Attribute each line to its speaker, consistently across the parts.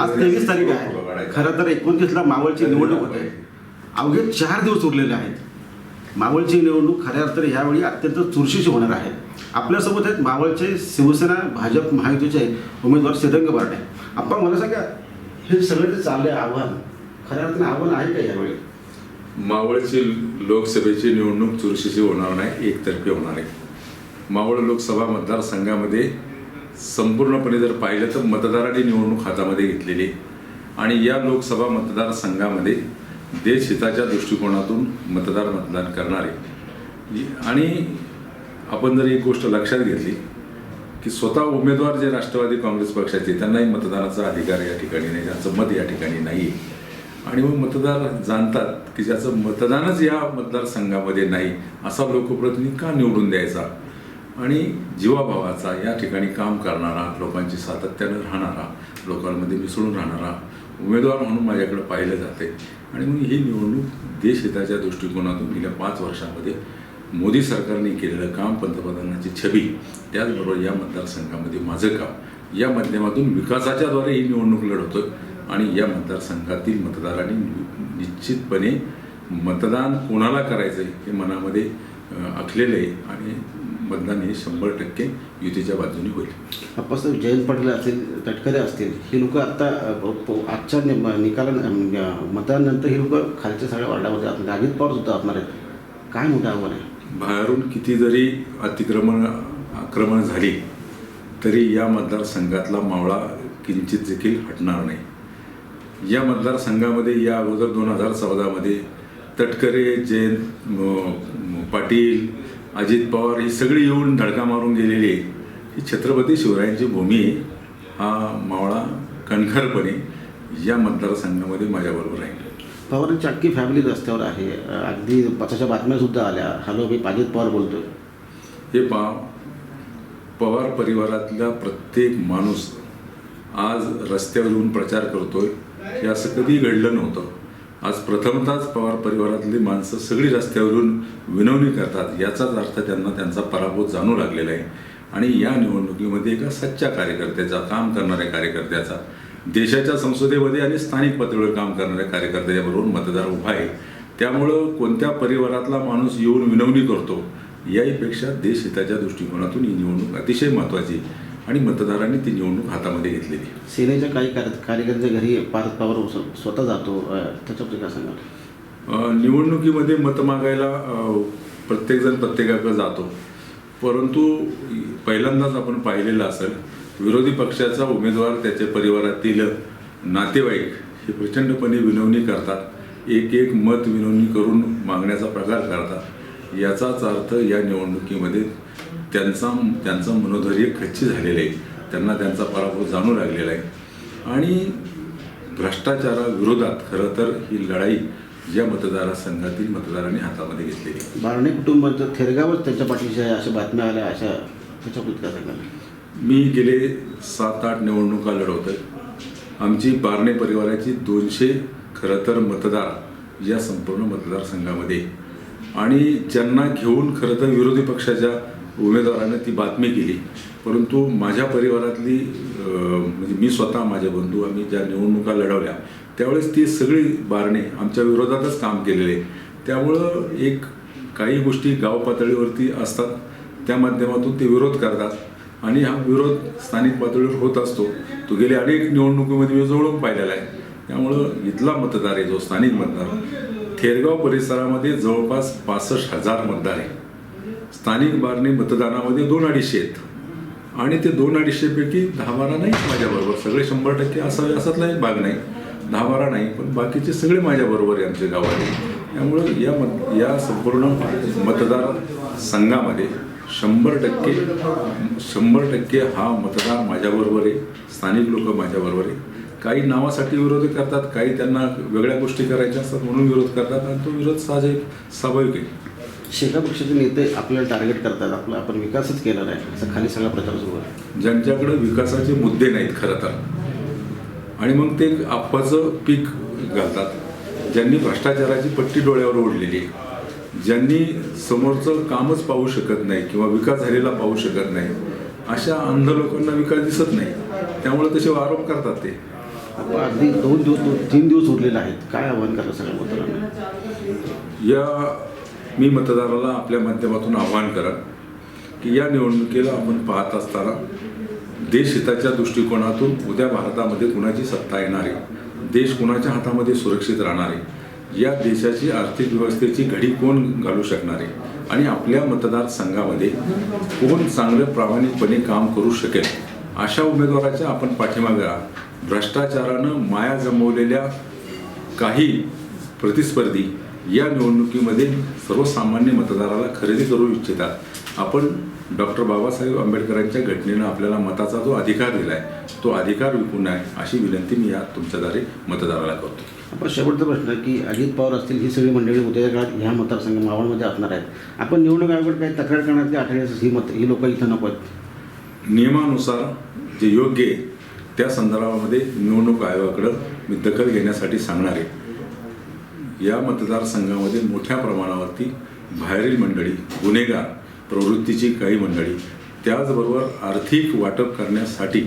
Speaker 1: आज तेवीस तारीख आहे. खरं तर एकोणतीसला मावळची निवडणूक होते. अवघे चार दिवस उरलेले आहेत. मावळची निवडणूक खऱ्या अर्थाने ह्यावेळी अत्यंत चुरशीची होणार आहे. आपल्यासोबत आहेत मावळचे शिवसेना भाजप महायुतीचे उमेदवार श्रीरंग बारडे. आपण मला सांगा हे सगळं जे चाललंय आव्हान खऱ्या अर्थाने आव्हान आहे का यावेळी
Speaker 2: मावळची लोकसभेची निवडणूक चुरशीची होणार नाही एकतर्फी होणार आहे मावळ लोकसभा मतदारसंघामध्ये संपूर्णपणे जर पाहिलं तर मतदारांनी निवडणूक हातामध्ये घेतलेली आणि या लोकसभा मतदारसंघामध्ये देशहिताच्या दृष्टिकोनातून मतदार मतदान करणारे आणि आपण जर एक गोष्ट लक्षात घेतली की स्वतः उमेदवार जे राष्ट्रवादी काँग्रेस पक्षाचे त्यांनाही मतदानाचा अधिकार या ठिकाणी नाही त्यांचं मत या ठिकाणी नाही. आणि मग मतदार जाणतात की ज्याचं मतदानच या मतदारसंघामध्ये नाही असा लोकप्रतिनिधी का निवडून द्यायचा? आणि जीवाभावाचा या ठिकाणी काम करणारा लोकांची सातत्यानं राहणारा लोकांमध्ये मिसळून राहणारा उमेदवार म्हणून माझ्याकडे पाहिलं जाते. आणि मग ही निवडणूक देशहिताच्या दृष्टिकोनातून गेल्या पाच वर्षामध्ये मोदी सरकारने केलेलं काम पंतप्रधानांची छबी त्याचबरोबर या मतदारसंघामध्ये माझं काम या माध्यमातून विकासाच्याद्वारे ही निवडणूक लढवतोय आणि या मतदारसंघातील मतदारांनी नि- निश्चितपणे मतदान कोणाला करायचं आहे हे मनामध्ये आखलेलं आहे. आणि मतदान हे शंभर टक्के युतीच्या बाजूने होईल.
Speaker 1: आपण जयंत पाटील असतील तटकरे असतील ही लोक आता आजच्या निकाला मतदानानंतर ही लोक खालच्या सगळ्या वार्डामध्ये असणार अजित पवार सुद्धा असणार आहेत काय मोठं आव्हान आहे?
Speaker 2: बाहेरून किती जरी अतिक्रमण आक्रमण झाली तरी या मतदारसंघातला मावळा किंचित देखील हटणार नाही. या मतदारसंघामध्ये या अगोदर दोन हजार चौदामध्ये तटकरे जयंत पाटील अजित पवार ही सगळी येऊन धडका मारून गेलेली आहे. ही छत्रपती शिवरायांची भूमी. हा मावळा कणखरपणे या मतदारसंघामध्ये माझ्याबरोबर आहे
Speaker 1: पवारांची अख्खी फॅमिली रस्त्यावर आहे. अगदी पक्षाच्या बातम्या सुद्धा आल्या. हॅलो मी अजित पवार बोलतोय.
Speaker 2: हे पा पवार परिवारातला प्रत्येक माणूस आज रस्त्यावर येऊन प्रचार करतोय. हे असं कधी घडलं नव्हतं. आज प्रथमतःच पवार परिवारातली माणसं सगळी रस्त्यावर येऊन विनवणी करतात याचाच अर्थ त्यांना त्यांचा पराभव जाणू लागलेला आहे. आणि या निवडणुकीमध्ये एका सच्च्या कार्यकर्त्याचा काम करणाऱ्या कार्यकर्त्याचा देशाच्या संसदेमध्ये आणि स्थानिक पातळीवर काम करणाऱ्या कार्यकर्त्याबरोबर मतदार उभा आहे. त्यामुळं कोणत्या परिवारातला माणूस येऊन विनवणी करतो याहीपेक्षा देशहिताच्या दृष्टिकोनातून ही निवडणूक अतिशय महत्त्वाची आणि मतदारांनी ती निवडणूक हातामध्ये घेतलेली.
Speaker 1: सेनेच्या काही कार्य कार्यकर्त्याच्या घरी पार्थ पवार स्व- स्वतः जातो त्याच्याबद्दल काय सांगाल?
Speaker 2: अ, निवडणुकीमध्ये मत मागायला प्रत्येकजण प्रत्येकाकडे जातो. परंतु पहिल्यांदाच आपण पाहिलेलं असेल विरोधी पक्षाचा उमेदवार त्याच्या परिवारातील नातेवाईक हे प्रचंडपणे विनवणी करतात. एक एक मत विनवणी करून मागण्याचा प्रकार करतात. याचाच अर्थ या निवडणुकीमध्ये त्यांचा त्यांचं मनोधैर्य खच्ची झालेलं आहे. त्यांना त्यांचा पराभव जाणू लागलेला आहे. आणि भ्रष्टाचाराविरोधात खरं तर ही लढाई या मतदारसंघातील मतदारांनी हातामध्ये घेतलेली आहे.
Speaker 1: बारणे कुटुंबाचं थेरगावच त्यांच्या पाठीशी आहे अशा बातम्या आल्या अशा सांगाल
Speaker 2: मी गेले सात आठ निवडणुका लढवतोय. आमची बारणे परिवाराची दोनशे खरं तर मतदार या संपूर्ण मतदारसंघामध्ये. आणि ज्यांना घेऊन खरं तर विरोधी पक्षाच्या उमेदवारानं ती बातमी केली. परंतु माझ्या परिवारातली म्हणजे मी स्वतः माझे बंधू आम्ही ज्या निवडणुका लढवल्या त्यावेळेस ती सगळी बारणे आमच्या विरोधातच काम केलेले. आहे. त्यामुळं एक काही गोष्टी गाव पातळीवरती असतात त्या माध्यमातून ते विरोध करतात आणि हा विरोध स्थानिक पातळीवर होत असतो. तो गेल्या अनेक निवडणुकीमध्ये मी जवळून पाहिलेला आहे. त्यामुळं इथला मतदार आहे जो स्थानिक मतदार. थेरगाव परिसरामध्ये जवळपास पासष्ट हजार मतदार आहे. स्थानिक बारणे मतदानामध्ये दोन अडीचशे आहेत. आणि ते दोन अडीचशेपैकी दहा बारा नाही माझ्याबरोबर. सगळे शंभर टक्के असावे असातला एक भाग नाही. दहा बारा नाही पण बाकीचे सगळे माझ्याबरोबर आहे आमच्या गावात त्यामुळं या मत या संपूर्ण मतदार संघामध्ये शंभर टक्के शंभर टक्के हा मतदार माझ्याबरोबर आहे. स्थानिक लोक माझ्याबरोबर आहे. काही नावासाठी विरोध करतात काही त्यांना वेगळ्या गोष्टी करायच्या असतात म्हणून विरोध करतात आणि तो विरोध साहजिक स्वाभाविक आहे.
Speaker 1: शेका पक्षाचे नेते आपल्याला टार्गेट करतात आपला आपण विकासच केला नाही असं खाली सगळा प्रचार सुरू आहे.
Speaker 2: ज्यांच्याकडे विकासाचे मुद्दे नाहीत खरं तर. आणि मग ते अफवाचं पीक घालतात. ज्यांनी भ्रष्टाचाराची पट्टी डोळ्यावर ओढलेली ज्यांनी समोरचं कामच पाहू शकत नाही किंवा विकास झालेला पाहू शकत नाही अशा अंध लोकांना विकास दिसत नाही. त्यामुळे तसे आरोप करतात ते.
Speaker 1: आपण अगदी दोन दिवस तीन दिवस उरलेले आहेत. काय आव्हान करता सगळ्या मतदारांना?
Speaker 2: या मी मतदाराला आपल्या माध्यमातून आवाहन करा की या निवडणुकीला आपण पाहत असताना देशहिताच्या दृष्टिकोनातून उद्या भारतामध्ये कुणाची सत्ता येणार आहे? देश कुणाच्या हातामध्ये सुरक्षित राहणार आहे? या देशाची आर्थिक व्यवस्थेची घडी कोण घालू शकणार आहे? आणि आपल्या मतदारसंघामध्ये कोण चांगलं प्रामाणिकपणे काम करू शकेल? अशा उमेदवाराच्या आपण पाठीमागे राहा. भ्रष्टाचारानं माया जमवलेल्या काही प्रतिस्पर्धी या निवडणुकीमध्ये सर्वसामान्य मतदाराला खरेदी करू इच्छितात. आपण डॉक्टर बाबासाहेब आंबेडकरांच्या घटनेनं आपल्याला मताचा जो अधिकार दिला आहे तो अधिकार विकू नये अशी विनंती मी या तुमच्याद्वारे मतदाराला करतो.
Speaker 1: आपण शेवटचा प्रश्न की अजित पवार असतील ही सगळी मंडळी उद्याच्या काळात ह्या मतदारसंघ मावळमध्ये असणार आहेत. आपण निवडणूक आयोगाकडे काही तक्रार करणार की? आठवड्यास ही मत ही लोक इथं नको आहेत.
Speaker 2: नियमानुसार जे योग्य आहे त्या संदर्भामध्ये निवडणूक आयोगाकडं मी दखल घेण्यासाठी सांगणार आहे. या मतदारसंघामध्ये मोठ्या प्रमाणावरती बाहेरील मंडळी गुन्हेगार प्रवृत्तीची काही मंडळी त्याचबरोबर आर्थिक वाटप करण्यासाठी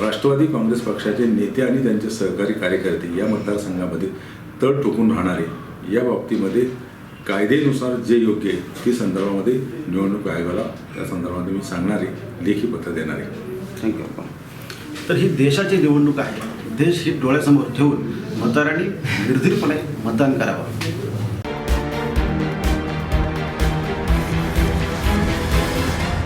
Speaker 2: राष्ट्रवादी काँग्रेस पक्षाचे नेते आणि त्यांचे सहकारी कार्यकर्ते या मतदारसंघामध्ये तड ठोकून राहणारे. या बाबतीमध्ये कायदेनुसार जे योग्य आहे ती संदर्भामध्ये निवडणूक आयोगाला त्या संदर्भामध्ये मी सांगणारे लेखी पत्र देणार. आहे
Speaker 1: थँक्यू. तर ही देशाची निवडणूक आहे. देश हित डोळ्यासमोर ठेवून मतदारांनी निर्धीरपणे मतदान करावं.